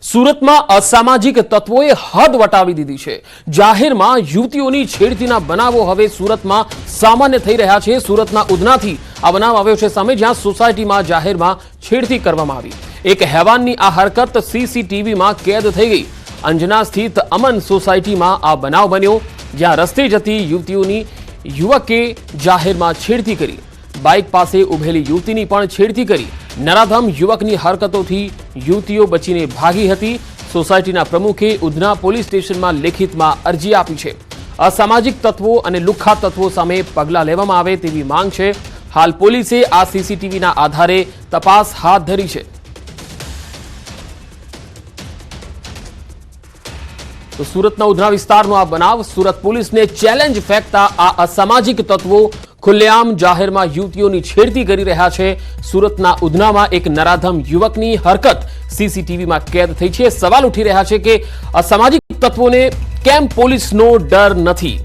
સુરતમાં અસામાજિક તત્વોએ હદ વટાવી દીધી છે. જાહેરમાં યુવતીઓની છેડતીના બનાવો હવે સુરતમાં સામાન્ય થઈ રહ્યા છે. સુરતના ઉધનાથી આ બનાવ આવ્યો છે સામે, જ્યાં સોસાયટીમાં જાહેરમાં છેડતી કરવામાં આવી. એક હેવાનની આ હરકત સીસીટીવીમાં કેદ થઈ ગઈ. અંજના સ્થિત અમન સોસાયટીમાં આ બનાવ બન્યો, જ્યાં રસ્તે જતી યુવતીઓની યુવકે જાહેરમાં છેડતી કરી. બાઇક પાસે ઉભેલી યુવતીની પણ છેડતી કરી. નરાધમ યુવકની હરકતોથી યુવતીઓ બચીને ભાગી હતી. સોસાયટીના પ્રમુખે ઉધના પોલીસ સ્ટેશનમાં લેખિતમાં અરજી આપી છે. અસામાજિક તત્વો અને લુખ્ખા તત્વો સામે પગલાં લેવામાં આવે તેવી માંગ છે. હાલ પોલીસે આ સીસીટીવીના આધારે તપાસ હાથ ધરી છે. તો સુરતના ઉધના વિસ્તારનો આ બનાવ, સુરત પોલીસને ચેલેન્જ ફેંકતા આ અસામાજિક તત્વો ખુલ્લેઆમ જાહેરમાં યુવતીઓની છેડતી કરી રહ્યા છે. સુરતના ઉધનામાં એક નરાધમ યુવકની હરકત સીસીટીવીમાં કેદ થઈ છે. સવાલ ઉઠી રહ્યા છે કે અસામાજિક તત્વોને કેમ પોલીસનો ડર નથી?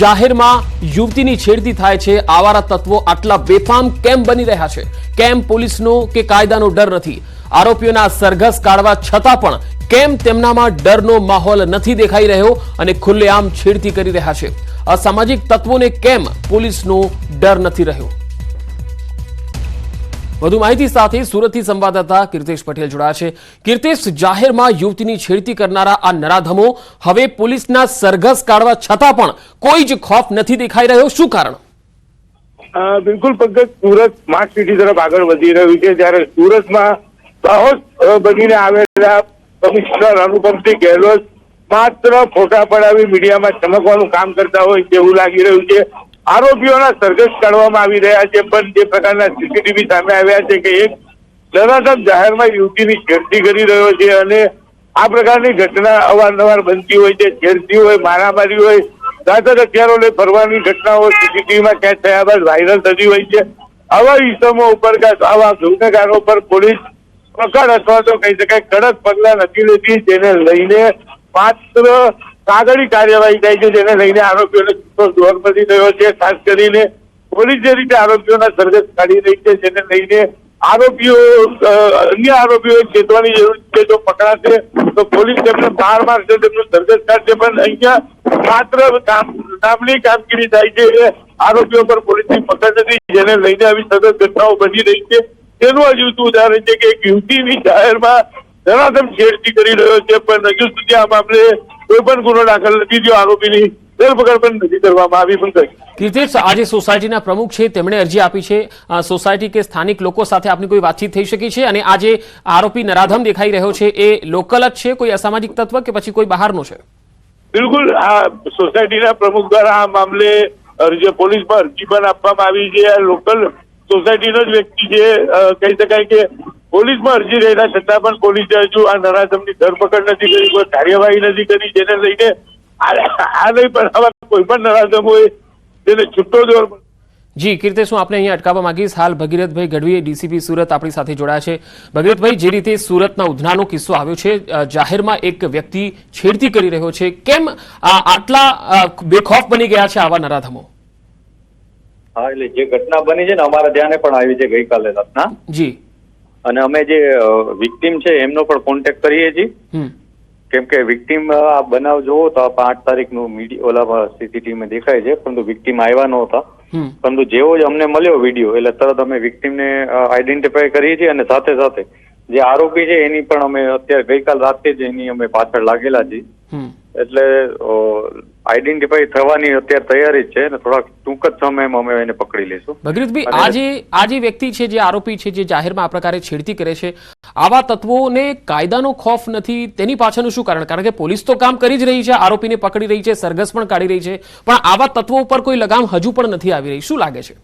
જાહેરમાં યુવતીની છેડતી થાય છે. આવારા તત્વો આટલા બેફામ કેમ બની રહ્યા છે? કેમ પોલીસનો કે કાયદાનો ડર નથી? આરોપીઓના સરઘસ કાઢવા છતાં પણ કેમ તેમનામાં ડરનો માહોલ નથી દેખાઈ રહ્યો અને ખુલ્લેઆમ છેડતી કરી રહ્યા છે? અસામાજિક તત્વોને કેમ પોલીસનો ડર નથી રહ્યો? વધુ માહિતી સાથે સુરતથી સંવાદદાતા કીર્તેશ પટેલ જોડાયા છે. કીર્તેશ, જાહેરમાં યુવતીની છેડતી કરનારા આ નરાધમો હવે પોલીસના સરઘસ કાઢવા છતાં પણ કોઈ જ ખોફ નથી દેખાઈ રહ્યો. શું કારણ? બિલકુલ પંકજ, સુરત સ્માર્ટ સિટી તરફ આગળ વધી રહ્યું છે. જ્યારે સુરતમાં બનીને આવેલા કમિશનર અનુપમસિંહ ગેહલોત માત્ર ફોટા પડાવી મીડિયામાં ચમકવાનું કામ કરતા હોય તેવું લાગી રહ્યું છે. આરોપીઓના સરઘસ કાઢવામાં આવી રહ્યા છે, પણ જે પ્રકારના સીસીટીવી સામે આવ્યા છે કે એક નરાધમ જાહેરમાં યુવતીની છેડતી કરી રહ્યો છે અને આ પ્રકારની ઘટના અવારનવાર બનતી હોય છે. છેડતી હોય, મારામારી હોય, દાદર હથિયારો લઈ ફરવાની ઘટનાઓ સીસીટીવીમાં કેદ થયા બાદ વાયરલ થતી હોય છે. આવા ઇસમો ઉપર આવા ગુનેગારો પર પોલીસ પકડ અથવા તો કહી શકાય કડક પગલા નથી લેતી, જેને લઈને માત્ર કાગળી કાર્યવાહી થાય છે જેને લઈને આરોપીઓને દોર બની રહ્યો છે. ખાસ કરીને પોલીસ જે રીતે આરોપીઓના સરઘસ કાઢી રહી છે, જેને લઈને આરોપીઓ અન્ય આરોપીઓ ચેતવાની જરૂર છે. જો પકડાશે, તો પોલીસ તેમને બહાર મારશે, તેમનું સરઘસ કાઢશે. પણ અહીંયા માત્ર નામની કામગીરી થાય છે આરોપીઓ પર પોલીસની પકડ નથી, જેને લઈને આવી સતત ઘટનાઓ બની રહી છે. તેનું હજુ ઉદાહરણ છે કે એક યુવતીની જાહેરમાં ધરાધમ છેડતી કરી રહ્યો છે પણ હજુ સુધી આ મામલે કોઈ પણ ગુનો દાખલ નથી થયો આરોપીની ધરપકડ પણ નથી કરવામાં આવી પણ કરી. તીર્થેશ આજે સોસાયટીના પ્રમુખ છે તેમણે અરજી આપી છે. સોસાયટી કે સ્થાનિક લોકો સાથે આપની કોઈ વાતચીત થઈ શકી છે? અને આજે આરોપી નરાધમ દેખાઈ રહ્યો છે એ લોકલ જ છે કોઈ અસામાજિક તત્વ કે પછી કોઈ બહારનો છે? બિલકુલ આ સોસાયટીના પ્રમુખ દ્વારા આ મામલે અરજી પોલીસમાં અરજી પણ આપવામાં આવી છે. આ લોકલ સોસાયટીનો જ વ્યક્તિ છે. કહી શકાય કે પોલીસમાં અરજી રહેલા છતાં પણ પોલીસે હજુ આ નરાધમની ધરપકડ નથી કરી, કોઈ કાર્યવાહી નથી કરી, જેને લઈને આ નહીં પણ આવા કોઈ પણ નરાધમ હોય, તેને છૂટો દોર જી કીર્તે શું આપણે અહીંયા અટકાવવા માંગીશ. હાલ ભગીરથભાઈ ગઢવીએ ડીસીપી સુરત આપણી સાથે જોડાયા છે. ભગીરથભાઈ, જે રીતે સુરતના ઉધનાનો કિસ્સો આવ્યો છે જાહેરમાં એક વ્યક્તિ છેડતી કરી રહ્યો છે. કેમ આટલા બેખોફ બની ગયા છે આવા નરાધમો? હા એટલે જે ઘટના બની છે ને અમારા ધ્યાને પણ આવી છે ગઈકાલે રાતના. જી. અને અમે જે વિક્ટીમ છે એમનો પણ કોન્ટેક્ટ કરીએ છીએ. કેમ કે વિક્ટીમ આ બનાવ જોવો તો આઠ તારીખનું મીડિયા ઓલા સીસીટીવીમાં દેખાય છે પરંતુ વિક્ટીમ આવ્યા નહોતા. પરંતુ જેવો જ અમને મળ્યો વીડિયો એટલે તરત અમે વિક્ટીમને આઈડેન્ટિફાય કરીએ છીએ અને સાથે સાથે જે આરોપી છે એની પણ અમે અત્યારે ગઈકાલ રાતે જ એની અમે પાછળ લાગેલા છીએ. એટલે આઈડેન્ટિફાઈ થવાની અત્યારે તૈયારી છે અને થોડાક ટૂંક જ સમયમાં અમે એને પકડી લઈશું. ભગીરથભાઈ આ જે આ જે વ્યક્તિ છે જે આરોપી છે જે જાહેરમાં આ પ્રકારે છેડતી કરે છે આવા તત્વોને કાયદાનો ખોફ નથી તેની પાછળનું શું કારણ? કારણ કે પોલીસ તો કામ કરી જ રહી છે આરોપીને પકડી રહી છે સરઘસ પણ કાઢી રહી છે પણ આવા તત્વો ઉપર કોઈ લગામ હજુ પણ નથી આવી રહી. શું લાગે છે?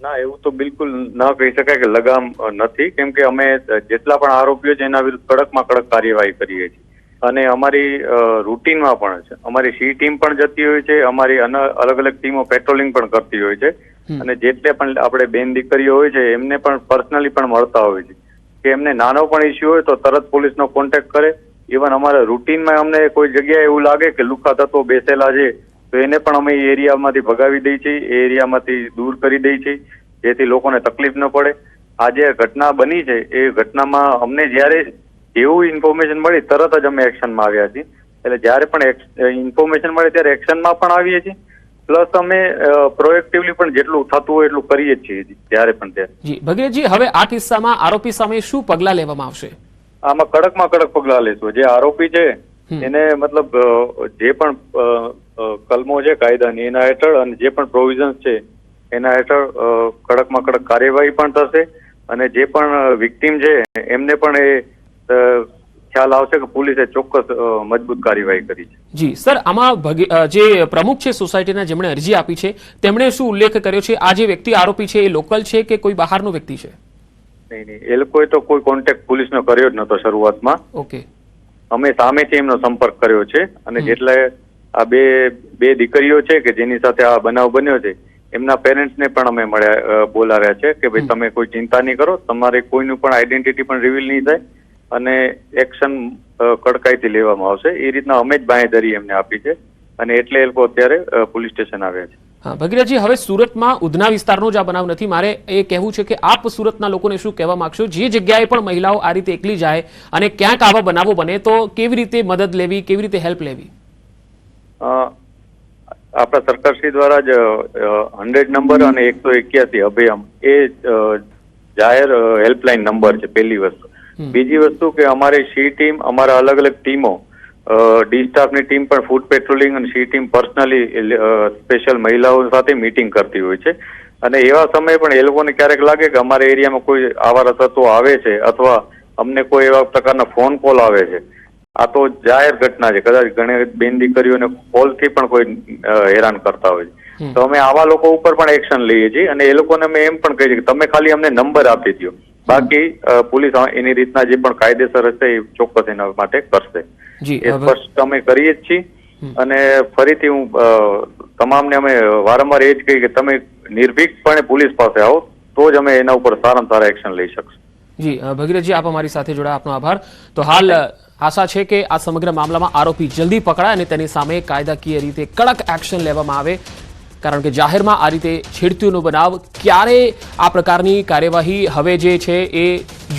ના એવું તો બિલકુલ ન કહી શકાય કે લગામ નથી. કેમ કે અમે જેટલા પણ આરોપીઓ છે એના વિરુદ્ધ કડકમાં કડક કાર્યવાહી કરીએ છીએ. અને અમારી રૂટીનમાં પણ છે. અમારી સી ટીમ પણ જતી હોય છે અમારી અલગ અલગ ટીમો પેટ્રોલિંગ પણ કરતી હોય છે. અને જેટલે પણ આપણે બેન દીકરીઓ હોય છે એમને પણ પર્સનલી પણ મળતા હોય છે. કે એમને નાનો પણ ઇસ્યુ હોય તો તરત પોલીસનો કોન્ટેક્ટ કરે. ઇવન અમારા રૂટીનમાં અમને કોઈ જગ્યાએ એવું લાગે કે લુખા તત્વો બેસેલા છે તો એને પણ અમે એ એરિયામાંથી ભગાવી દઈએ છીએ એ એરિયામાંથી દૂર કરી દઈએ છીએ જેથી લોકોને તકલીફ ન પડે. આ જે ઘટના બની છે એ ઘટનામાં અમને જ્યારે જેવું ઇન્ફોર્મેશન મળી તરત જ અમે એક્શનમાં આવ્યા છીએ. એટલે જ્યારે પણ ઇન્ફોર્મેશન મળે ત્યારે એક્શનમાં પણ આવીએ છીએ. પ્લસ અમે પ્રોએક્ટિવલી પણ જેટલું થતું હોય એટલું કરીએ જ છીએ જ્યારે પણ ત્યારે. જી ભગીરથજી હવે આ કિસ્સામાં આરોપી સામે શું પગલાં લેવામાં આવશે? આમાં કડકમાં કડક પગલાં લેશું. જે આરોપી છે. એને મતલબ જે પણ કલમો છે કાયદાની એના હેઠળ અને જે પણ પ્રોવિઝન્સ છે એના હેઠળ કડકમાં કડક કાર્યવાહી પણ થશે અને જે પણ વિક્ટીમ છે એમને પણ એ ખ્યાલ આવશે કે પોલીસે ચોક્કસ મજબૂત કાર્યવાહી કરી છે. જી સર આમાં જે પ્રમુખ છે સોસાયટીના જેમણે અરજી આપી છે તેમણે શું ઉલ્લેખ કર્યો છે? આ જે વ્યક્તિ આરોપી છે એ લોકલ છે કે કોઈ બહારનો વ્યક્તિ છે? નહીં નહીં એ લોકોએ તો કોઈ કોન્ટેક્ટ પોલીસનો કર્યો જ નતો શરૂઆતમાં. ઓકે. અમે સામેથી એમનો સંપર્ક કર્યો છે અને જેટલા આ બે બે દીકરીઓ છે કે જેની સાથે આ બનાવ બન્યો છે એમના પેરેન્ટ્સને પણ અમે મળ્યા બોલાવ્યા છે કે ભાઈ તમે કોઈ ચિંતા નહીં કરો તમારે કોઈનું પણ આઈડેન્ટિટી પણ રિવીલ નહીં થાય અને એક્શન કડકાઈથી લેવામાં આવશે. એ રીતના અમે જ બાંહેધરી એમને આપી છે અને એટલે એ લોકો અત્યારે પોલીસ સ્ટેશન આવ્યા છે. ભગીરથજી હવે સુરતમાં ઉધના વિસ્તારનો જ આ બનાવ નથી. મારે એ કહેવું છે કે આપ સુરતના લોકોને શું કહેવા માગશો? જે જગ્યાએ પણ મહિલાઓ આ રીતે એકલી જાય અને ક્યાંક આવા બનાવો બને તો કેવી રીતે મદદ લેવી કેવી રીતે હેલ્પ લેવી? અ, આપણા સરકારશ્રી દ્વારા જ હંડ્રેડ નંબર અને એકસો એક્યાસી અભિયમ એ જાહેર હેલ્પલાઇન નંબર છે પહેલી વસ્તુ. બીજી વસ્તુ કે અમારી સી ટીમ અમારા અલગ અલગ ટીમો ડી સ્ટાફની ટીમ પણ ફૂડ પેટ્રોલિંગ અને સી ટીમ પર્સનલી સ્પેશિયલ મહિલાઓ સાથે મીટિંગ કરતી હોય છે. અને એવા સમયે પણ એ લોકોને ક્યારેક લાગે કે અમારા એરિયામાં કોઈ આવા તત્વો આવે છે અથવા અમને કોઈ એવા પ્રકારના ફોન કોલ આવે છે. આ તો જાહેર ઘટના છે. કદાચ ઘણી બેન દીકરીઓને કોલથી પણ કોઈ હેરાન કરતા હોય છે. તો અમે આવા લોકો ઉપર પણ એક્શન લઈએ છીએ અને એ લોકોને અમે એમ પણ કહીએ છીએ કે તમે ખાલી અમને નંબર આપી દો બાકી પોલીસ એની રીતના જે પણ કાયદેસર હશે એ ચોક્કસ એના માટે કરશે. એ સ્પષ્ટ અમે કરીએ જ છીએ. અને ફરીથી હું તમામને અમે વારંવાર એ જ કહી કે તમે નિર્ભીકપણે પોલીસ પાસે આવો તો જ અમે એના ઉપર સારામાં સારા એક્શન લઈ શકશું. જી ભગીરથજી આપ અમારી સાથે જોડાયા આપનો આભાર. તો હાલ આશા છે કે આ સમગ્ર મામલામાં આરોપી જલ્દી પકડાય અને તેની સામે કાયદાકીય રીતે કડક એક્શન લેવામાં આવે કારણ કે જાહેરમાં આ રીતે છેડતીઓનો બનાવ ક્યારે આ પ્રકારની કાર્યવાહી હવે જે છે એ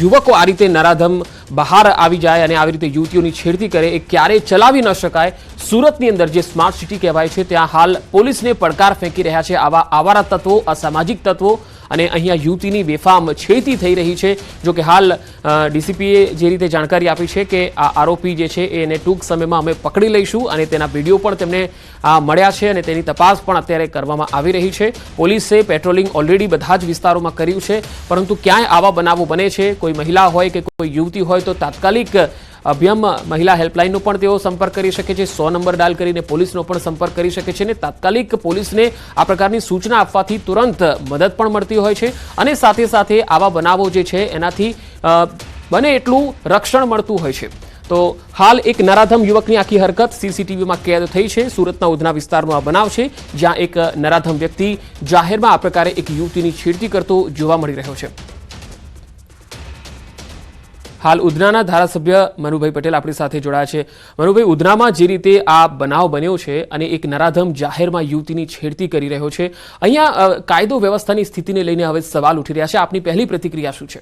યુવકો આ રીતે નરાધમ બહાર આવી જાય અને આવી રીતે યુવતીઓની છેડતી કરે એ ક્યારેય ચલાવી ન શકાય? સુરતની અંદર જે સ્માર્ટ સિટી કહેવાય છે, ત્યાં હાલ પોલીસને પડકાર ફેંકી રહ્યા છે આવા આવારા તત્વો, અસામાજિક તત્વો અને અહીંયા યુવતીની બેફામ છેતી થઈ રહી છે. જો કે હાલ ડીસીપીએ જે રીતે જાણકારી આપી છે કે આ આરોપી જે છે એને ટૂંક સમયમાં અમે પકડી લઈશું અને તેના વીડિયો પણ તેમને મળ્યા છે અને તેની તપાસ પણ અત્યારે કરવામાં આવી રહી છે. પોલીસે પેટ્રોલિંગ ઓલરેડી બધા જ વિસ્તારોમાં કર્યું છે, પરંતુ ક્યાંય આવા બનાવો બને છે? કોઈ મહિલા હોય કે કોઈ યુવતી હોય તો તાત્કાલિક અભિયમ મહિલા હેલ્પલાઇનનો પણ તેઓ સંપર્ક કરી શકે છે. સો નંબર ડાયલ કરીને પોલીસનો પણ સંપર્ક કરી શકે છે અને તાત્કાલિક પોલીસને આ પ્રકારની સૂચના આપવાથી તુરંત મદદ પણ મળતી હોય છે અને સાથે સાથે આવા બનાવો જે છે એનાથી બને એટલું રક્ષણ મળતું હોય છે. તો હાલ એક નરાધમ યુવકની આખી હરકત સીસીટીવીમાં કેદ થઈ છે. સુરતના ઉધના વિસ્તારનો આ બનાવ છે, જ્યાં એક નરાધમ વ્યક્તિ જાહેરમાં આ પ્રકારે એક યુવતીની છેડતી કરતો જોવા મળી રહ્યો છે. હાલ ઉધનાના ધારાસભ્ય મનુભાઈ પટેલ આપણી સાથે જોડાયા છે. મનુભાઈ, ઉધનામાં જે રીતે આ બનાવ બન્યો છે અને એક નરાધમ જાહેરમાં યુવતીની છેડતી કરી રહ્યો છે, અહીંયા કાયદો વ્યવસ્થાની સ્થિતિને લઈને હવે સવાલ ઉઠી રહ્યા છે. આપની પહેલી પ્રતિક્રિયા શું છે?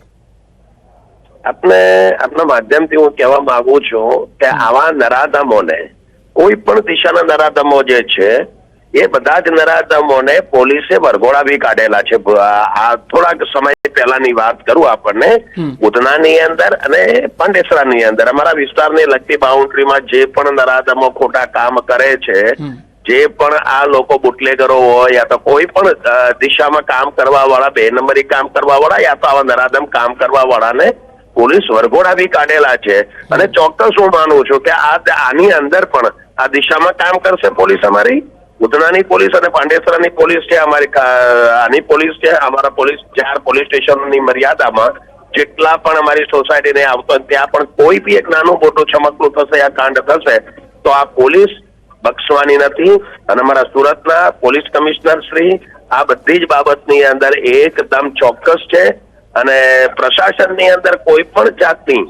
આપણે આપના માધ્યમથી હું કહેવા માંગુ છું કે આવા નરાધમોને કોઈ પણ દિશાના નરાધમો જે છે એ બધા જ નરાધમોને પોલીસે વરઘોડા બી કાઢેલા છે. આ થોડાક સમય પહેલાની વાત કરું આપણને. ઉધનાની અંદર અને પાંડેસરાની અંદર. અમારા વિસ્તારની લગતી બાઉન્ડ્રીમાં જે પણ નરાધમો ખોટા કામ કરે છે જે પણ આ લોકો બુટલેગરો હોય યા તો કોઈ પણ દિશામાં કામ કરવા વાળા બે નંબરી કામ કરવા વાળા યા તો આવા નરાધમ કામ કરવા વાળાને પોલીસ વરઘોડા બી કાઢેલા છે. અને ચોક્કસ હું માનું છું કે આ આની અંદર પણ આ દિશામાં કામ કરશે પોલીસ અમારી? ઉધનાની પોલીસ અને પાંડેસરાની પોલીસ છે, અમારી આની પોલીસ છે, અમારા પોલીસ, ચાર પોલીસ સ્ટેશનની મર્યાદામાં જેટલા પણ અમારી સોસાયટીને આવતો ત્યાં પણ કોઈ બી એક નાનું મોટું ચમકલું થશે, આ કાંડ થશે, તો આ પોલીસ બક્ષવાની નથી. અને અમારા સુરતના પોલીસ કમિશનર શ્રી, આ બધી જ બાબતની અંદર એકદમ ચોક્કસ છે. અને પ્રશાસનની અંદર કોઈ પણ જાતની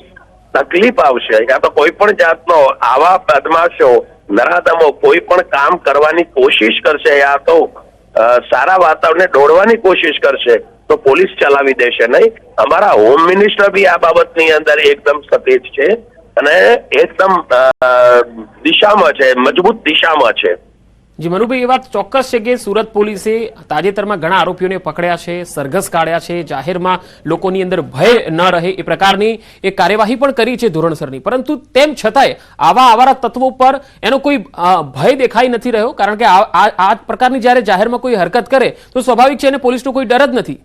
તકલીફ આવશે, યા તો કોઈ પણ જાતનો આવા બદમાશો નરાધમો કોઈ પણ કામ કરવાની કોશિશ કરશે યા તો સારા વાતાવરણને દોડવાની કોશિશ કરશે, તો પોલીસ ચલાવી દેશે નહીં. અમારા હોમ મિનિસ્ટર બી આ બાબતની અંદર એકદમ સતેજ છે અને એકદમ દિશામાં છે, મજબૂત દિશામાં છે. જી, મનુભાઈ, એ વાત ચોક્કસ છે કે સુરત પોલીસે તાજેતરમાં ઘણા આરોપીઓને પકડ્યા છે, સરઘસ કાઢ્યા છે, જાહેરમાં લોકોની અંદર ભય ન રહે એ પ્રકારની એક કાર્યવાહી પણ કરી છે ધોરણસરની. પરંતુ તેમ છતાંય આવા આવારા તત્વો પર એનો કોઈ ભય દેખાઈ નથી રહ્યો, કારણ કે આ પ્રકારની જ્યારે જાહેરમાં કોઈ હરકત કરે, તો સ્વાભાવિક છે એને પોલીસનો કોઈ ડર જ નથી.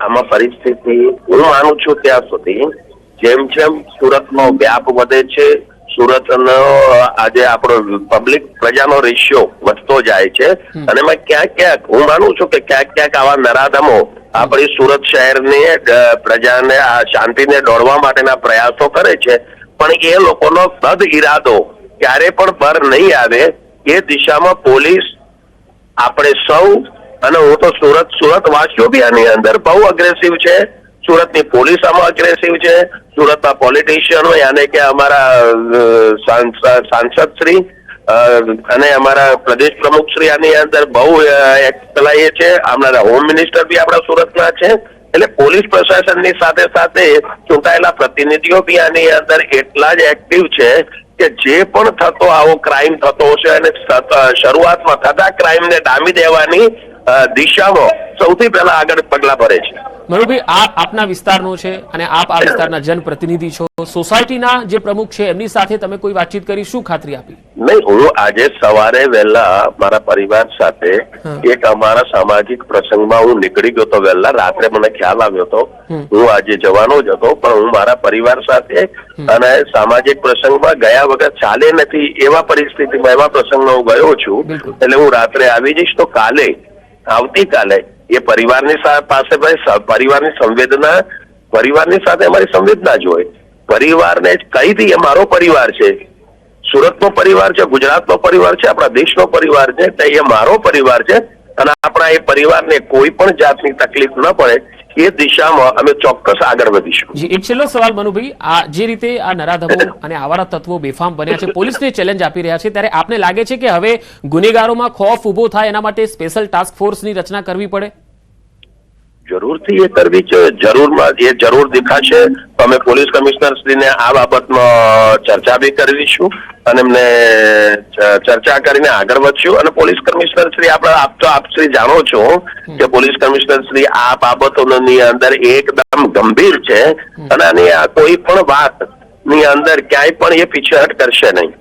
આમાં પરિસ્થિતિ હું માનું છું ત્યાં સુધી જેમ જેમ સુરતનો વ્યાપ વધે છે સુરતનો આજે આપણો પબ્લિક પ્રજાનો રેશિયો વધતો જાય છે. અને એમાં ક્યાંક ક્યાંક હું માનું છું કે ક્યાંક ક્યાંક આવા નરાધમો આપણી સુરત શહેરની પ્રજાને આ શાંતિને દોડવા માટેના પ્રયાસો કરે છે. પણ એ લોકોનો બદ ઈરાદો ક્યારે પણ પર નહીં આવે. એ દિશામાં પોલીસ આપણે સૌ અને હું તો સુરત સુરત વાસીઓ બી આની અંદર બહુ અગ્રેસિવ છે. સુરતની પોલીસ આમાં અગ્રેસિવ છે. સુરતના હોય અને કે અમારા સાંસદ શ્રી અને અમારા પ્રદેશ પ્રમુખ શ્રી આની અંદર બહુ પેલા એ છે અમારા હોમ મિનિસ્ટર બી આપણા સુરતના છે. એટલે પોલીસ પ્રશાસનની સાથે સાથે ચૂંટાયેલા પ્રતિનિધિઓ બી આની અંદર એટલા જ એક્ટિવ છે કે જે પણ થતો આવો ક્રાઇમ થતો હશે અને શરૂઆતમાં થતા ક્રાઇમને ડામી દેવાની અ, દિશામાં સૌથી પહેલા આગળ પગલા ભરે છે. મનુભાઈ આપ આપના વિસ્તારનો છે અને આપ આ વિસ્તારના જનપ્રતિનિધિ છો. સોસાયટીના જે પ્રમુખ છે એમની સાથે તમે કોઈ વાતચીત કરી શું ખાતરી આપી? નહીં હું આજે સવારે વહેલા મારા પરિવાર સાથે એક અમારા સામાજિક પ્રસંગમાં હું નીકળી ગયો તો વહેલા. રાત્રે મને ખ્યાલ આવ્યો હતો હું આજે જવાનો જ હતો પણ હું મારા પરિવાર સાથે અને સામાજિક પ્રસંગમાં ગયા વગર ચાલે નથી એવા પરિસ્થિતિમાં એવા પ્રસંગમાં હું ગયો છું. એટલે હું રાત્રે આવી જઈશ તો કાલે આવતીકાલે એ પરિવારની પાસે પરિવારની સંવેદના, પરિવારની સાથે અમારી સંવેદના જ પરિવારને જ કહી દઈએ મારો પરિવાર છે? સુરતનો પરિવાર છે, ગુજરાતનો પરિવાર છે, આપણા દેશનો પરિવાર છે, તે એ મારો પરિવાર છે અને આપણા એ પરિવારને કોઈ પણ જાતની તકલીફ ન પડે એ દિશામાં અમે ચોક્કસ આગળ વધીશું. જી એક છેલ્લો સવાલ મનુભાઈ આ જે રીતે આ નરાધમો અને આવારા તત્વો બેફામ બન્યા છે પોલીસને ચેલેન્જ આપી રહ્યા છે ત્યારે આપને લાગે છે કે હવે ગુનેગારોમાં ખોફ ઊભો થાય એના માટે સ્પેશિયલ ટાસ્ક ફોર્સની રચના કરવી પડે? જરૂરથી એ કરવી છે જરૂરમાં એ જરૂર દેખાશે તો અમે પોલીસ કમિશનર શ્રીને આ બાબતમાં ચર્ચા બી કરીશું અને એમને ચર્ચા કરીને આગળ વધશું. અને પોલીસ કમિશનર શ્રી આપણે આપ તો આપ શ્રી જાણો છો કે પોલીસ કમિશનર શ્રી આ બાબતોની અંદર એકદમ ગંભીર છે અને આની આ કોઈ પણ વાતની અંદર ક્યાંય પણ એ પીછેહટ કરશે નહીં.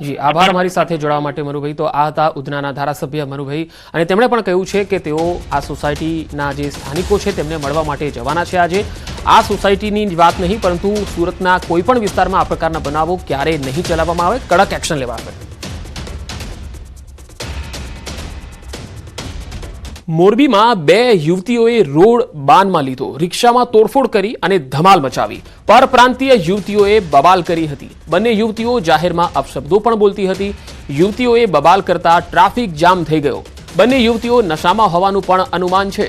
જી, આભાર મારી સાથે જોડાવા માટે મનુભાઈ તો આ હતા ઉધનાના ધારાસભ્ય મનુભાઈ અને તેમણે પણ કહ્યું છે કે તેઓ આ સોસાયટીના જે સ્થાનિકો છે તેમને મળવા માટે જવાના છે આજે. આ સોસાયટીની વાત નહીં, પરંતુ સુરતના કોઈપણ વિસ્તારમાં આ પ્રકારના બનાવો ક્યારેય નહીં ચલાવવામાં આવે. કડક એક્શન લેવા આવે. મોરબીમાં બે યુવતીઓએ રોડ બાનમાં લીધો. રિક્ષામાં તોડફોડ કરી અને ધમાલ મચાવી. પરપ્રાંતીય યુવતીઓએ બબાલ કરી હતી. બંને યુવતીઓ જાહેરમાં અપશબ્દો પણ બોલતી હતી. યુવતીઓએ બબાલ કરતા ટ્રાફિક જામ થઈ ગયો. બંને યુવતીઓ નશામાં હોવાનું પણ અનુમાન છે.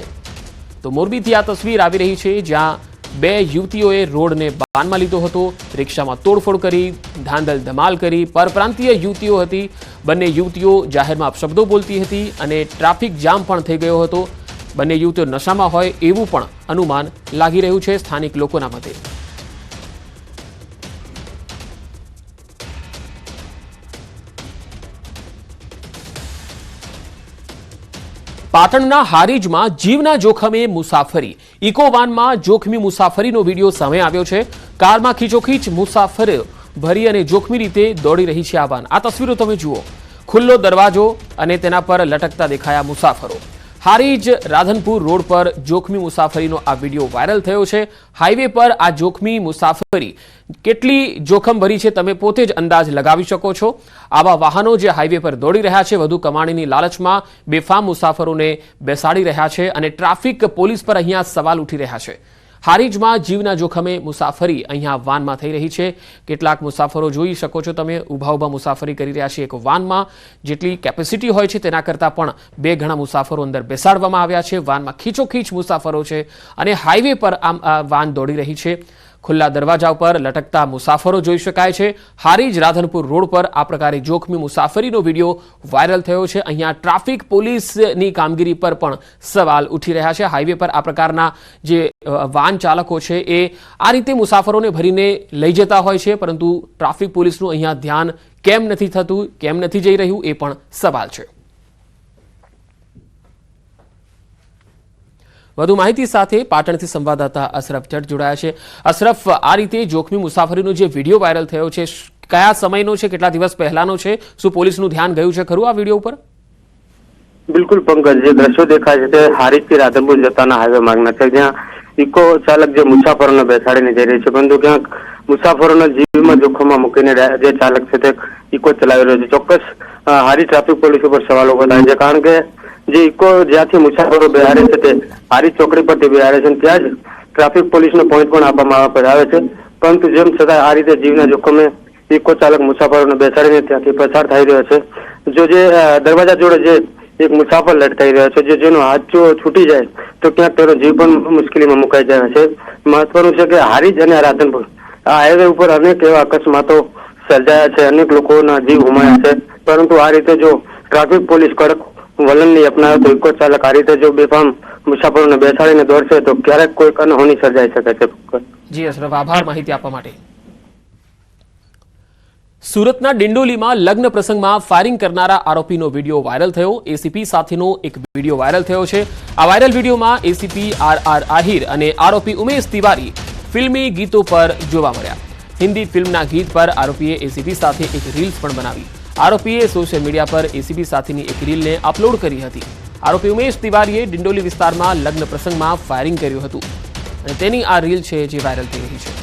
તો મોરબીથી આ તસવીર આવી રહી છે જ્યાં બે યુવતીઓએ રોડને બાનમાં લીધો હતો. રિક્ષામાં તોડફોડ કરી, ધાંધલ ધમાલ કરી. પરપ્રાંતીય યુવતીઓ હતી. બંને યુવતીઓ જાહેરમાં અપશબ્દો બોલતી હતી અને ટ્રાફિક જામ પણ થઈ ગયો હતો. બંને યુવતીઓ નશામાં હોય એવું પણ અનુમાન લાગી રહ્યું છે સ્થાનિક લોકોના મતે. પાટણના હારીજમાં જીવના જોખમે મુસાફરી. ઇકોવાનમાં જોખમી મુસાફરીનો વીડિયો સામે આવ્યો છે. કારમાં ખીચોખીચ મુસાફર ભરી અને જોખમી રીતે દોડી રહી છે આ વાન. આ તસવીરો તમે જુઓ. ખુલ્લો દરવાજો અને તેના પર લટકતા દેખાયા મુસાફરો. હારીજ રાધનપુર રોડ પર જોખમી મુસાફરીનો આ વીડિયો વાયરલ થયો છે. હાઈવે પર આ જોખમી મુસાફરી કેટલી જોખમ ભરી છે તમે પોતે જ અંદાજ લગાવી શકો છો. આવા વાહનો જે હાઈવે પર દોડી રહ્યા છે વધુ કમાણીની લાલચમાં બેફામ મુસાફરોને બેસાડી રહ્યા છે અને ટ્રાફિક પોલીસ પર અહીંયા સવાલ ઉઠી રહ્યા છે. હારીજમાં જીવના જોખમે મુસાફરી અહીંયા વાનમાં થઈ રહી છે. કેટલાક મુસાફરો જોઈ શકો છો તમે ઊભા ઊભા મુસાફરી કરી રહ્યા છે એક વાનમાં. જેટલી કેપેસિટી હોય છે તેના કરતાં પણ બે ઘણા મુસાફરો અંદર બેસાડવામાં આવ્યા છે. વાનમાં ખીચોખીચ મુસાફરો છે અને હાઈવે પર આમ વાન દોડી રહી છે. ખુલ્લા દરવાજા ઉપર લટકતા મુસાફરો જોઈ શકાય છે. હારીજ રાધનપુર રોડ પર આ પ્રકારે જોખમી મુસાફરીનો વીડિયો વાયરલ થયો છે. અહીંયા ટ્રાફિક પોલીસની કામગીરી પર પણ સવાલ ઉઠી રહ્યા છે. હાઈવે પર આ પ્રકારના જે વાહન ચાલકો છે એ આ રીતે મુસાફરોને ભરીને લઈ જતા હોય છે. પરંતુ ટ્રાફિક પોલીસનું અહીંયા ધ્યાન કેમ નથી થતું, કેમ નથી જઈ રહ્યું એ પણ સવાલ છે. વધુ માહિતી સાથે પાટણથી સંવાદદાતા અશરફ જટ જોડાયા છે. અશરફ, આ રીતે જોખમી મુસાફરીનો જે વીડિયો વાયરલ થયો છે, કયા સમયનો છે, કેટલા દિવસ પહેલાનો છે, શું પોલીસનું ધ્યાન ગયું છે ખરું આ વીડિયો ઉપર? બિલકુલ પંકજ, જે દ્રશ્યો દેખાય છે તે હારીજથી રાધનપુર જતાના હાઈવે માર્ગના છે. જ્યાં ઇકો ચાલક જે મુસાફરોને બેસાડીને જઈ રહી છે, પરંતુ ક્યાંક મુસાફરોના જીવમાં જોખમમાં મૂકીને જે ચાલક છે તે ઇકો ચલાવી રહ્યો છે. ચોક્કસ હારી ટ્રાફિક પોલીસ ઉપર સવાલો ઊભા છે, કારણ કે જે ઇકો જ્યાંથી મુસાફરો બિહારે છે તે હારી ચોકડી પરથી બિહારે છે ત્યાં જ ટ્રાફિક પોલીસનો પોઈન્ટ પણ આપવામાં આવે છે. પરંતુ જેમ છતાં આ રીતે જીવના જોખમે ઇકો ચાલક મુસાફરોને બેસાડીને ત્યાંથી પસાર થઈ રહ્યો છે. જો જે દરવાજા જોડે જે એક મુસાફર લટકાઈ રહ્યો છે, જે જેનો હાથ જો છૂટી જાય, તો ક્યાંક તેનો જીવ પણ મુશ્કેલીમાં મુકાઈ જાય છે. મહત્વનું છે કે હારીજ અને રાધનપુર આ હાઈવે ઉપર અનેક એવા અકસ્માતો સર્જાયા છે, અનેક લોકોના જીવ ગુમાયા છે. પરંતુ આ રીતે જો ટ્રાફિક પોલીસ કડક વલણની અપનાવે તો ઇકો ચાલક આ રીતે જો બેફામ મુસાફરોને બેસાડીને દોડશે તો ક્યારેક કોઈક અનહોની સર્જાઈ શકે છે. જી અશરફ, આભાર માહિતી આપવા માટે. સુરતના ડિંડોલીમાં લગ્ન પ્રસંગમાં ફાયરિંગ કરનારા આરોપીનો વીડિયો વાયરલ થયો. એસીપી સાથેનો એક વીડિયો વાયરલ થયો છે. આ વાયરલ વિડીયોમાં એસીપી આર આર આહિર અને આરોપી ઉમેશ તિવારી ફિલ્મી ગીતો પર જોવા મળ્યા. હિન્દી ફિલ્મના ગીત પર આરોપીએ એસીપી સાથે એક રીલ્સ પણ બનાવી. આરોપીએ સોશિયલ મીડિયા પર એસીબી સાથેની એક રીલને અપલોડ કરી હતી. આરોપી ઉમેશ તિવારીએ ડિંડોલી વિસ્તારમાં લગ્ન પ્રસંગમાં ફાયરિંગ કર્યું હતું. અને તેની આ રીલ છે જે વાયરલ થઈ રહી છે.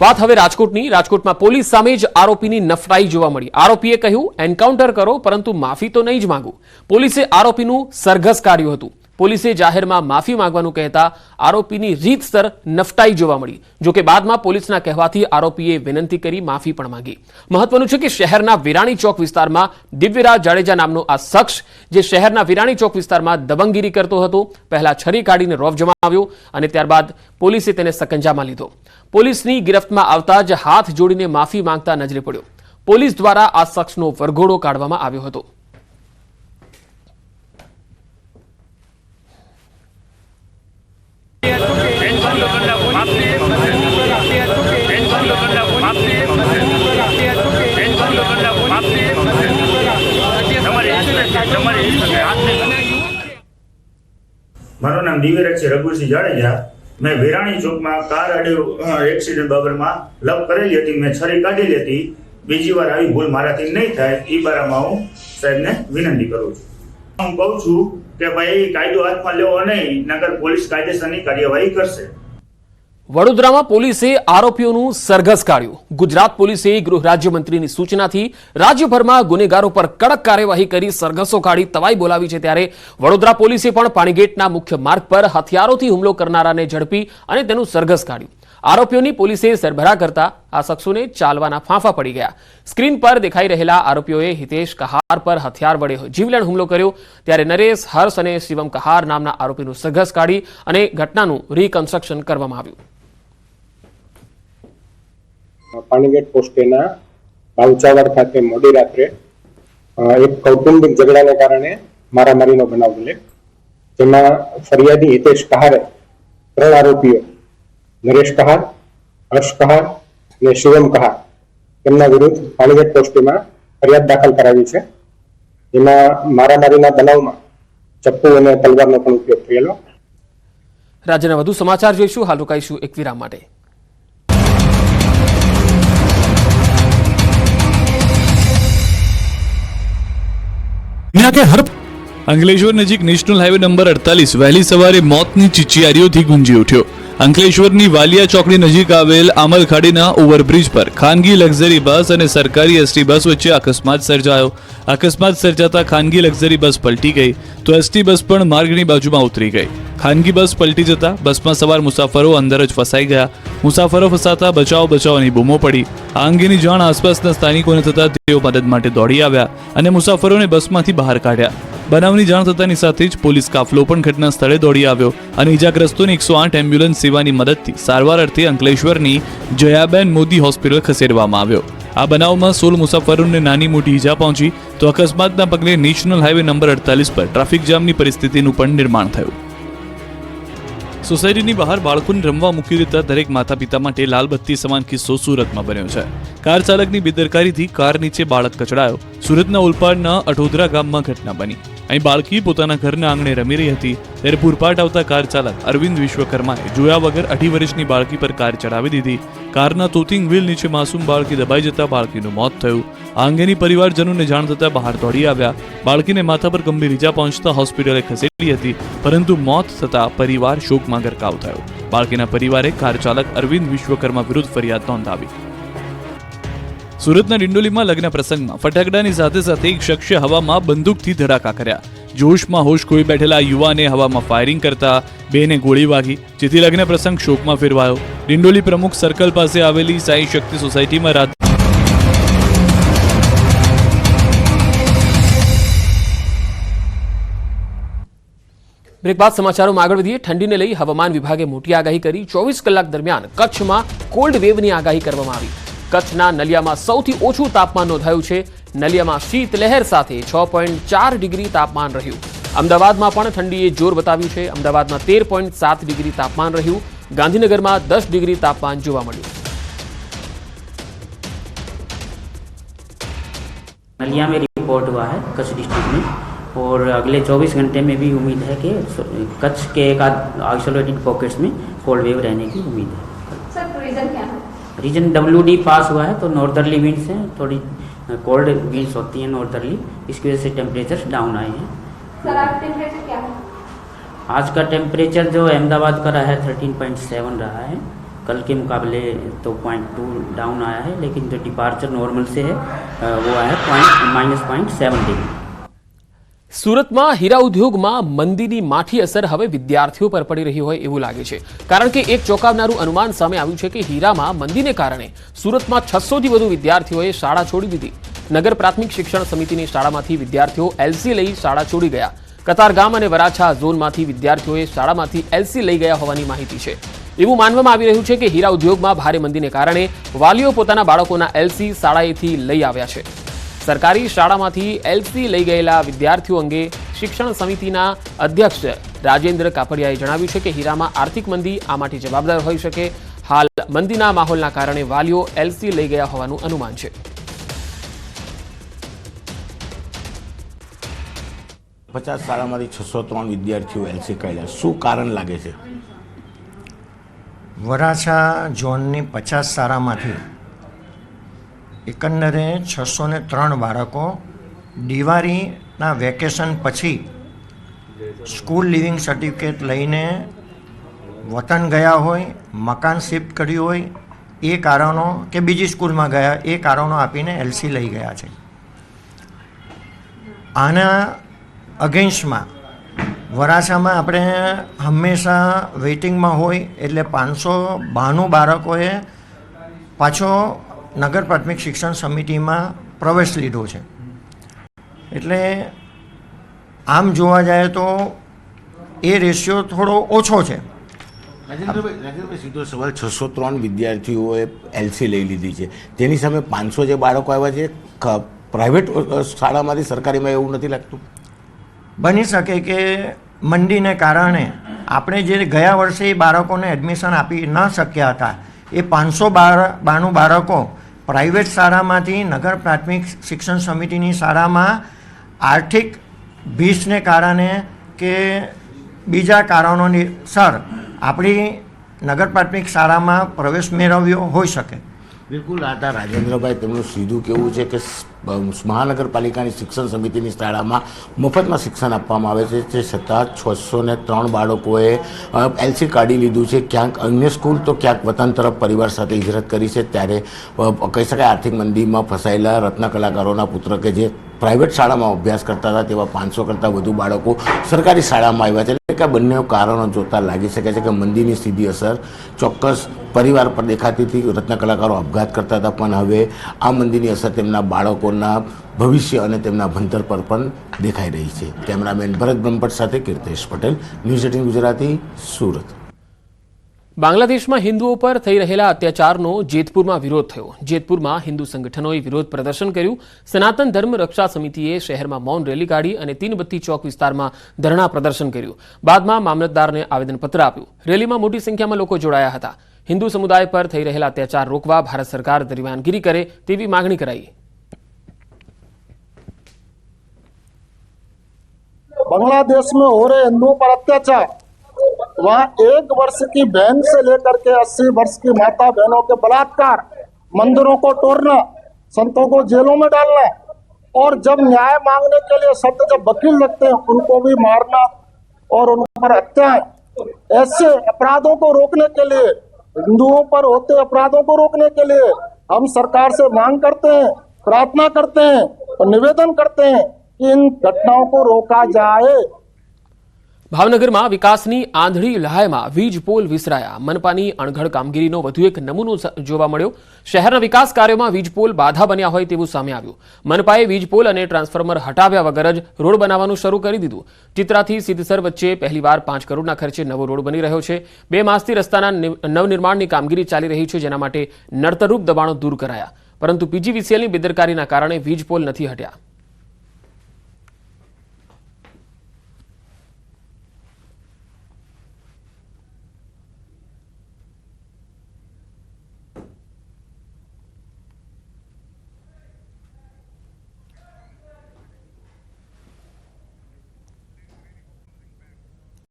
વાત હવે રાજકોટની. રાજકોટમાં પોલીસ સામે જ આરોપીની નફરાઈ જોવા મળી. આરોપીએ કહ્યું એન્કાઉન્ટર કરો, પરંતુ માફી તો નહીં જ માંગુ. પોલીસે આરોપીનું સરઘસ કાઢ્યું હતું. પોલીસે જાહેરમાં માફી માંગવાનું કહેતા આરોપીની રીતસર નફટાઈ જોવા મળી. જોકે બાદમાં પોલીસના કહેવાથી આરોપીએ વિનંતી કરી માફી પણ માંગી. મહત્વનું છે કે શહેરના વિરાણી ચોક વિસ્તારમાં દિવ્યરાજ જાડેજા નામનો આ શખ્સ, જે શહેરના વિરાણી ચોક વિસ્તારમાં દબંગગીરી કરતો હતો, પહેલા છરી કાઢીને રોફ જમાવ્યો અને ત્યારબાદ પોલીસે તેને સકંજામાં લીધો. પોલીસની ગિરફ્તમાં આવતા જ હાથ જોડીને માફી માંગતા નજરે પડ્યો. પોલીસ દ્વારા આ શખ્સનો વરઘોડો કાઢવામાં આવ્યો હતો. મારું નામ દિવ્યરાજ રઘુસિંહ જાડેજા મેં વિરાણી ચોકમાં કાર અડ્યો એક્સિડન્ટ બાબતમાં લપ કરેલી હતી, મેં છરી કાઢી લેતી. બીજી વાર આવી ભૂલ મારાથી નહીં થાય એ બારામાં હું સાહેબને વિનંતી કરું છું. હું કહું છું કે ભાઈ, કાયદો હાથમાં લેવો નહીં નગર પોલીસ કાયદેસરની કાર્યવાહી કરશે. વડોદરામાં પોલીસે આરોપીઓનું સરઘસ કાઢ્યું. ગુજરાત પોલીસે ગૃહ રાજ્યમંત્રીની સૂચનાથી રાજ્યભરમાં ગુનેગારો પર કડક કાર્યવાહી કરી સરઘસો કાઢી તવાઈ બોલાવી છે ત્યારે વડોદરા પોલીસે પણ પાણીગેટના મુખ્ય માર્ગ પર હથિયારોથી હુમલો કરનારાને ઝડપી અને તેનું સરઘસ કાઢ્યું. આરોપીઓની પોલીસે સરભરા કરતા આ શખ્સોને ચાલવાના ફાંફા પડી ગયા. સ્ક્રીન પર દેખાઈ રહેલા આરોપીઓએ હિતેશ કહાર પર હથિયાર વડે જીવલેણ હુમલો કર્યો. ત્યારે નરેશ, હર્ષ અને શિવમ કહાર નામના આરોપીનું સરઘસ કાઢી અને ઘટનાનું રિકન્સ્ટ્રક્શન કરવામાં આવ્યું. પાણીગેટ પોસ્ટેના બાઉચાવાડ ખાતે મોડી રાત્રે એક કૌટુંબિક ઝઘડાને કારણે મારામારીનો બનાવ બને જેમાં ફરિયાદી હિતેશ કહારે, ત્રણ આરોપીઓ, નરેશ કહાર, હર્ષ કહાર અને શિવમ કહાર. તેમના વિરુદ્ધ પાણીગેટ પોસ્ટેમાં ફરિયાદ દાખલ કરાવી છે. જેમાં મારામારીના બનાવમાં ચપ્પુ અને તલવારનો પણ ઉપયોગ થયેલો. રાજ્યના વધુ સમાચાર જોઈશું. હાલ રોકાઈશું એક વિરામ માટે. દુનિયા કે હર અંકલેશ્વર નજીક નેશનલ હાઈવે નંબર અડતાલીસ વહેલી સવારે મોતની ચીચિયારીઓથી ગુંજી ઉઠ્યો. અંકલેશ્વરની વાલિયા ચોકડી નજીક આવેલ આમલખાડીના ઓવરબ્રિજ પર ખાનગી લક્ઝરી બસ અને સરકારી એસટી બસ વચ્ચે અકસ્માત સર્જાયો. અકસ્માત સર્જાતા ખાનગી લક્ઝરી બસ પલટી ગઈ, તો એસટી બસ પણ માર્ગની બાજુમાં ઉતરી ગઈ. ખાનગી બસ પલટી જતા બસમાં સવાર મુસાફરો અંદર જ ફસાઈ ગયા. મુસાફરો ફસાતા બચાવ બચાવની બૂમો પડી. આ અંગેની જાણ આસપાસના સ્થાનિકોને થતા તેઓ મદદ માટે દોડી આવ્યા અને મુસાફરોને બસમાંથી બહાર કાઢ્યા. બનાવની જાણ થતાની સાથે જ પોલીસ કાફલો પણ ઘટના સ્થળે દોડી આવ્યો અને ઇજાગ્રસ્તોને એકસો આઠ એમ્બ્યુલન્સ સેવાની મદદથી સારવાર અર્થે અંકલેશ્વરની જયાબેન મોદી હોસ્પિટલ ખસેડવામાં આવ્યો. આ બનાવમાં સોળ મુસાફરોને નાની મોટી ઈજા પહોંચી તો અકસ્માતના પગલે નેશનલ હાઈવે નંબર અડતાલીસ પર ટ્રાફિક જામની પરિસ્થિતિનું પણ નિર્માણ થયું. સોસાયટીની બહાર બાળકોને રમવા મૂકી દેતા દરેક માતા પિતા માટે લાલબત્તી સમાન કિસ્સો સુરતમાં બન્યો છે. કાર ચાલકની બેદરકારીથી કાર નીચે બાળક કચડાયો. સુરતના ઉલપાડના અઠોદરા ગામમાં ઘટના બની. અહીં બાળકી પોતાના ઘરના આંગણે રમી રહી હતી, ત્યારે પૂરપાટ આવતા કાર ચાલક અરવિંદ વિશ્વકર્માએ જોયા વગર અઢી વર્ષની બાળકી પર કાર ચડાવી દીધી. કારના તોતિંગ વ્હીલ નીચે માસૂમ બાળકી દબાઈ જતા બાળકીનું મોત થયું. આ અંગેની પરિવારજનોને જાણ થતા બહાર દોડી આવ્યા. બાળકીને માથા પર ગંભીર ઈજા પહોંચતા હોસ્પિટલે ખસેડી હતી, પરંતુ મોત થતા પરિવાર શોકમાં ગરકાવ થયો. બાળકીના પરિવારે કાર ચાલક અરવિંદ વિશ્વકર્મા વિરુદ્ધ ફરિયાદ નોંધાવી. સુરતના ડિંડોલીમાં લગ્ન પ્રસંગમાં ફટાકડાની સાથે સાથે એક શખ્સે હવામાં બંદૂકથી ધડાકા કર્યા. જોશમાં હોશ ખોઈ બેઠેલા યુવાને હવામાં ફાયરિંગ કરતા બેને ગોળી વાગી. જેથી લગ્ન પ્રસંગ શોકમાં ફેરવાયો. ડિંડોલી પ્રમુખ સર્કલ પાસે આવેલી સાઈ શક્તિ સોસાયટીમાં રાત બ્રેક બાદ સમાચારોમાં આગળ વધીએ. ઠંડીને લઈ હવામાન વિભાગે મોટી આગાહી કરી. ચોવીસ કલાક દરમિયાન કચ્છમાં કોલ્ડ વેવની આગાહી કરવામાં આવી. કચ્છના નલિયામાં સૌથી ઓછું તાપમાન નોંધાયું છે નલિયામાં શીતલહેર સાથે છ પોઈન્ટ ચાર ડિગ્રી તાપમાન રહ્યું અમદાવાદમાં પણ ઠંડીએ જોર બતાવ્યું છે અમદાવાદમાં તેર પોઈન્ટ સાત ડિગ્રી તાપમાન રહ્યું ગાંધીનગરમાં દસ ડિગ્રી તાપમાન જોવા મળ્યું नलिया में रिपोर्ट हुआ है कच्छ डिस्ट्रिक्ट में और अगले 24 घंटे में भी उम्मीद है कि कच्छ के एक आध आइसोलेटेड पॉकेट्स में कोल्ड वेव रहने की उम्मीद है सर रीजन क्या है रीजन डब्ल्यू डी पास हुआ है तो नॉर्दर्ली विंड्स हैं थोड़ी कोल्ड विंड्स होती हैं नॉर्दर्ली इसकी वजह से टेम्परेचर डाउन आए हैं। सर आज टेम्परेचर क्या है? आज का टेम्परेचर जो अहमदाबाद का रहा है थर्टीन पॉइंट सेवन रहा है। कल के मुकाबले तो पॉइंट टू डाउन आया है लेकिन जो डिपार्चर नॉर्मल से है वो आया है point minus point seven degree સુરતમાં હીરા ઉદ્યોગમાં મંદીની માઠી અસર હવે વિદ્યાર્થીઓ પર પડી રહી હોય એવું લાગે છે. કારણ કે એક ચોંકાવનારું અનુમાન સામે આવ્યું છે કે હીરામાં મંદીને કારણે સુરતમાં છસોથી વધુ વિદ્યાર્થીઓએ શાળા છોડી દીધી. નગર પ્રાથમિક શિક્ષણ સમિતિની શાળામાંથી વિદ્યાર્થીઓ એલસી લઈ શાળા છોડી ગયા. કતારગામ અને વરાછા ઝોનમાંથી વિદ્યાર્થીઓએ શાળામાંથી એલસી લઈ ગયા હોવાની માહિતી છે. એવું માનવામાં આવી રહ્યું છે કે હીરા ઉદ્યોગમાં ભારે મંદીને કારણે વાલીઓ પોતાના બાળકોના એલસી શાળાએથી લઈ આવ્યા છે. સરકારી શાળામાંથી એલસી લઈ ગયેલા વિદ્યાર્થીઓ અંગે શિક્ષણ સમિતિના અધ્યક્ષ રાજેન્દ્ર કાપડિયાએ જણાવ્યું છે કે હીરામાં આર્થિક મંદી આ માટે જવાબદાર હોઈ શકે. હાલ મંદીના માહોલના કારણે વાલીઓ એલસી લઈ ગયા હોવાનું અનુમાન છે. પચાસ શાળામાંથી છસો ત્રણ વિદ્યાર્થીઓ એલસી કાઢ્યા શું કારણ લાગે છે? વરાછા ઝોનની પચાસ શાળામાંથી એકંદરે છસો ને ત્રણ બાળકો દિવાળીના વેકેશન પછી સ્કૂલ લિવિંગ સર્ટિફિકેટ લઈને વતન ગયા હોય, મકાન શિફ્ટ કર્યું હોય, એ કારણો કે બીજી સ્કૂલમાં ગયા, એ કારણો આપીને એલસી લઈ ગયા છે. આના અગેન્સ્ટમાં વરાછામાં આપણે હંમેશા વેઇટિંગમાં હોય એટલે પાંચસો બાણું બાળકોએ પાછો નગર પ્રાથમિક શિક્ષણ સમિતિમાં પ્રવેશ લીધો છે. એટલે આમ જોવા જાય તો એ રેશિયો થોડો ઓછો છે. રાજેન્દ્રભાઈ સીધો સવાલ છસો ત્રણ વિદ્યાર્થીઓએ એલસી લઈ લીધી છે. તેની સામે પાંચસો જે બાળકો આવ્યા છે પ્રાઇવેટ શાળામાંથી સરકારીમાં એવું નથી લાગતું? બની શકે કે મંદીને કારણે આપણે જે ગયા વર્ષે એ બાળકોને એડમિશન આપી ન શક્યા હતા એ પાંચસો બાર બાણું બાળકો પ્રાઇવેટ શાળામાંથી નગર પ્રાથમિક શિક્ષણ સમિતિની શાળામાં આર્થિક ભીસને કારણે કે બીજા કારણોની સર, આપણી નગર પ્રાથમિક શાળામાં પ્રવેશ મેળવ્યો હોઈ શકે. બિલકુલ, આ રાજેન્દ્રભાઈ, તેમનું સીધું કેવું છે કે મહાનગરપાલિકાની શિક્ષણ સમિતિની શાળામાં મફતમાં શિક્ષણ આપવામાં આવે છે. તે છતાં છસો ને ત્રણ બાળકોએ એલસી કાઢી લીધું છે. ક્યાંક અન્ય સ્કૂલ તો ક્યાંક વતન તરફ પરિવાર સાથે હિજરત કરી છે. ત્યારે કહી શકાય આર્થિક મંદીમાં ફસાયેલા રત્ન કલાકારોના પુત્ર કે જે પ્રાઇવેટ શાળામાં અભ્યાસ કરતા હતા, તેવા પાંચસો કરતાં વધુ બાળકો સરકારી શાળામાં આવ્યા છે. એટલે કે બંને કારણો જોતા લાગી શકે છે કે મંદીની સીધી અસર ચોક્કસ પરિવાર પર દેખાતી હતી. રત્ન કલાકારો આપઘાત કરતા હતા, પણ હવે આ મંદીની અસર તેમના બાળકોના ભવિષ્ય અને તેમના ભણતર પર પણ દેખાઈ રહી છે. કેમેરામેન ભરત બ્રહ્મભટ્ટ સાથે કીર્તેશ પટેલ, ન્યૂઝ એટીન ગુજરાતી, સુરત. બાંગ્લાદેશમાં હિન્દુઓ પર થઈ રહેલા અત્યાચારનો જેતપુરમાં વિરોધ થયો. જેતપુરમાં હિન્દુ સંગઠનોએ વિરોધ પ્રદર્શન કર્યું. સનાતન ધર્મ રક્ષા સમિતિએ શહેરમાં મૌન રેલી કાઢી અને તીનબત્તી ચોક વિસ્તારમાં ધરણા પ્રદર્શન કર્યું. બાદમાં મામલતદારને આવેદનપત્ર આપ્યું. રેલીમાં મોટી સંખ્યામાં લોકો જોડાયા હતા. હિન્દુ સમુદાય પર થઈ રહેલા અત્યાચાર રોકવા ભારત સરકાર દરમિયાનગીરી કરે તેવી માગણી કરાઈ. बांग्लादेश में हो रहे हिंदुओं पर अत्याचार। वहाँ एक वर्ष की बहन से लेकर के अस्सी वर्ष की माता बहनों के बलात्कार, मंदिरों को तोड़ना, संतों को जेलों में डालना और जब न्याय मांगने के लिए संत जब वकील लगते हैं, उनको भी मारना और उन पर हत्याएँ। ऐसे अपराधों को रोकने के लिए, हिंदुओं पर होते अपराधों को रोकने के लिए हम सरकार से मांग करते हैं, प्रार्थना करते हैं और निवेदन करते हैं इन घटनाओं को रोका जाए ભાવનગરમાં વિકાસની આંધળી લહાયમાં વીજ પોલ વિસરાયા મનપાની અણઘડ કામગીરીનો વધુ એક નમૂનો સ- જોવા મળ્યો શહેરના વિકાસ કાર્યોમાં વીજ પોલ બાધા બન્યા હોય તેવું સામે આવ્યું મનપાએ વીજ પોલ અને ટ્રાન્સફોર્મર હટાવ્યા વગર જ રોડ બનાવવાનું શરૂ કરી દીધું ચિત્રાથી સિદ્ધસર વચ્ચે પહેલીવાર પાંચ કરોડના ખર્ચે નવો રોડ બની રહ્યો છે બે માસથી રસ્તાના નિ- નવનિર્માણની કામગીરી ચાલી રહી છે જેના માટે નડતરરૂપ દબાણો દૂર કરાયા પરંતુ પીજીવીસીએલની બેદરકારીના કારણે વીજ પોલ નથી હટ્યા